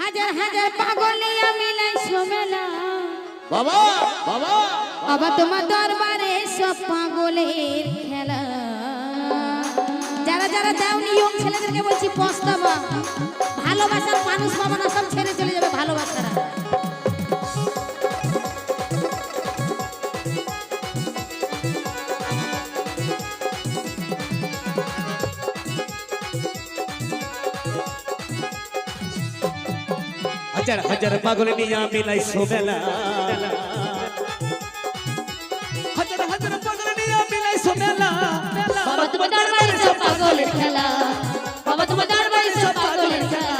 হাজার হাজার পাগল আমি মিলাই সোমেলা বাবা বাবা। বাবা তোমার দরবারে সব পাগলের খেলা। যারা যারা দাও নিয়ম ছেলেদেরকে বলছি পস্তাবা। ভালোবাসার মানুষ পাবো না সব ছেড়ে চলে যাবে ভালোবাসারা হাজার হাজার পাগল নিয়া মিলাই সোবেলা। হাজার হাজার পাগল নিয়া মিলাই সোবেলা। বাবা তোমার দরবারে সব পাগলের খেলা। বাবা তোমার দরবারে সব পাগলের খেলা।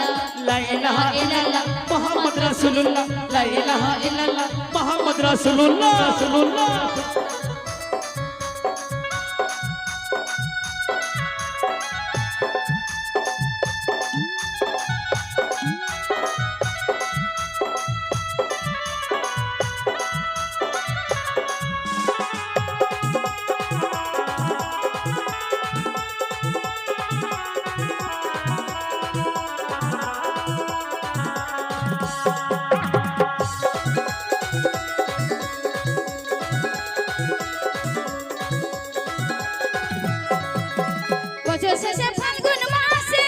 লা ইলাহা ইল্লাল্লাহ মুহাম্মদ রাসূলুল্লাহ। লা ইলাহা ইল্লাল্লাহ মুহাম্মদ রাসূলুল্লাহ। রাসূলুল্লাহ বছর শেষে ফাল্গুন মাসে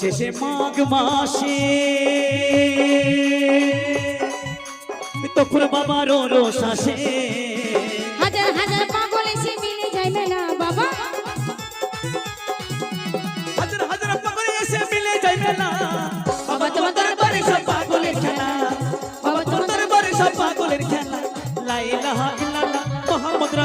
শেষে মাঘ মাসে তখন বাবার রোষ আসে।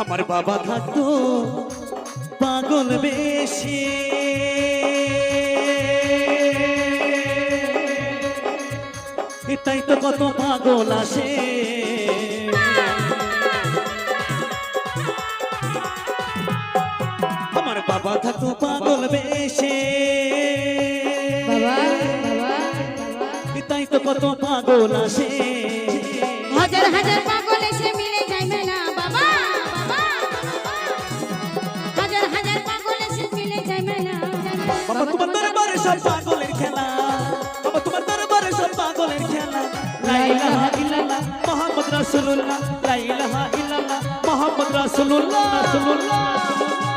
আমার বাবা থাকতো পাগল বেশি। তাই তো কত পাগল আসে। আমার বাবা থাকতো পাগল বেশি। তাই তো কত পাগল আসে। হাজার হাজার পাগল পাগলের খেলা লাইলাহা ইলাহা ইল্লাল্লাহ মুহাম্মদ রাসূলুল্লাহ লা ইলাহা ইল্লাল্লাহ মুহাম্মদ রাসূলুল্লাহ রাসূলুল্লাহ।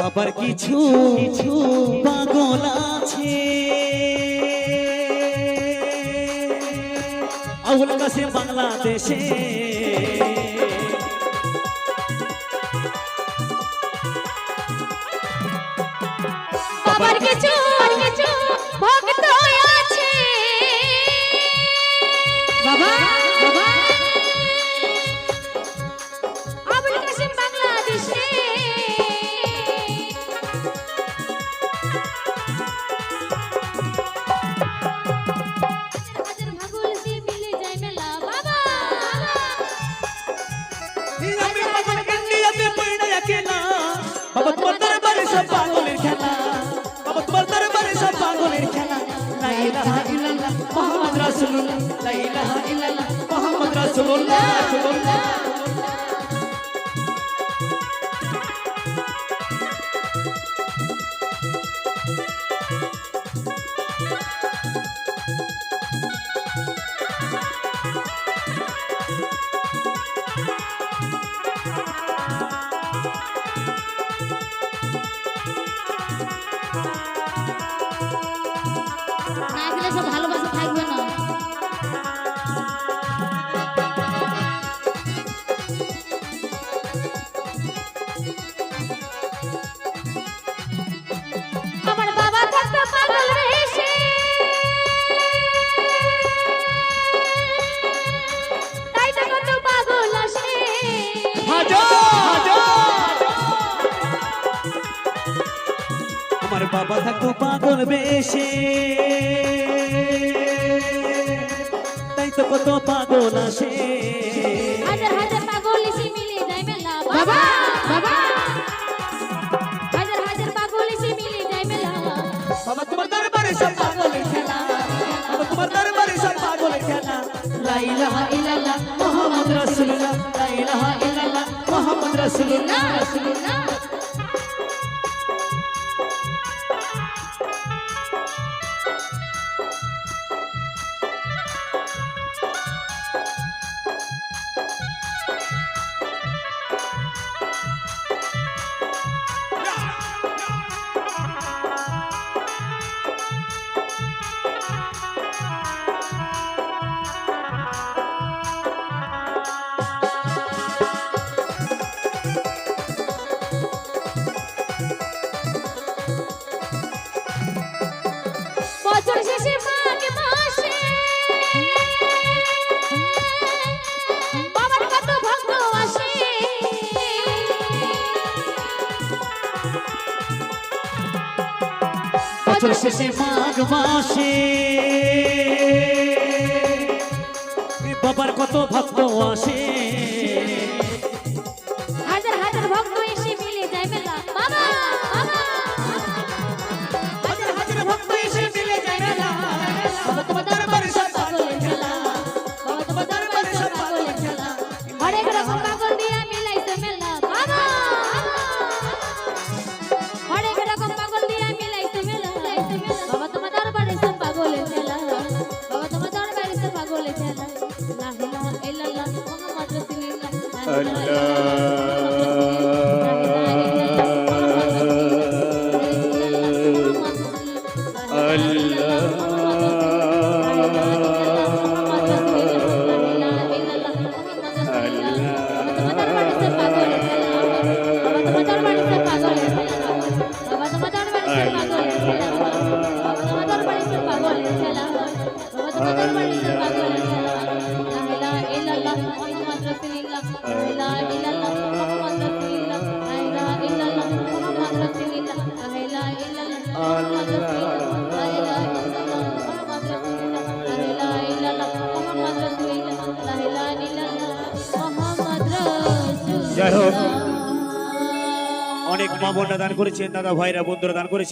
বাবার কিছু কিছু পাগল আছে। আউল কাছে বাংলাদেশে ভালো পাগল বেশে তাই তো কত পাগল আসে। হাজার হাজার পাগল এসে মিলে যায় মেলা। বাবা বাবা। হাজার হাজার পাগল এসে মিলে যায় মেলা। বাবা তোমার দরবারে সব পাগলের খেলা। বাবা তোমার দরবারে সব পাগলের খেলা। লা ইলাহা ইল্লাল্লাহ মুহাম্মদ রাসূলুল্লাহ। লা ইলাহা ইল্লাল্লাহ মুহাম্মদ রাসূলুল্লাহ। রাসূলুল্লাহ বছর শেষে মাঘ মাসে বাবার কত ভক্ত আসে। অনেক মা দান করেছেন দাদা ভাইরা বন্ধুরা দান করেছেন।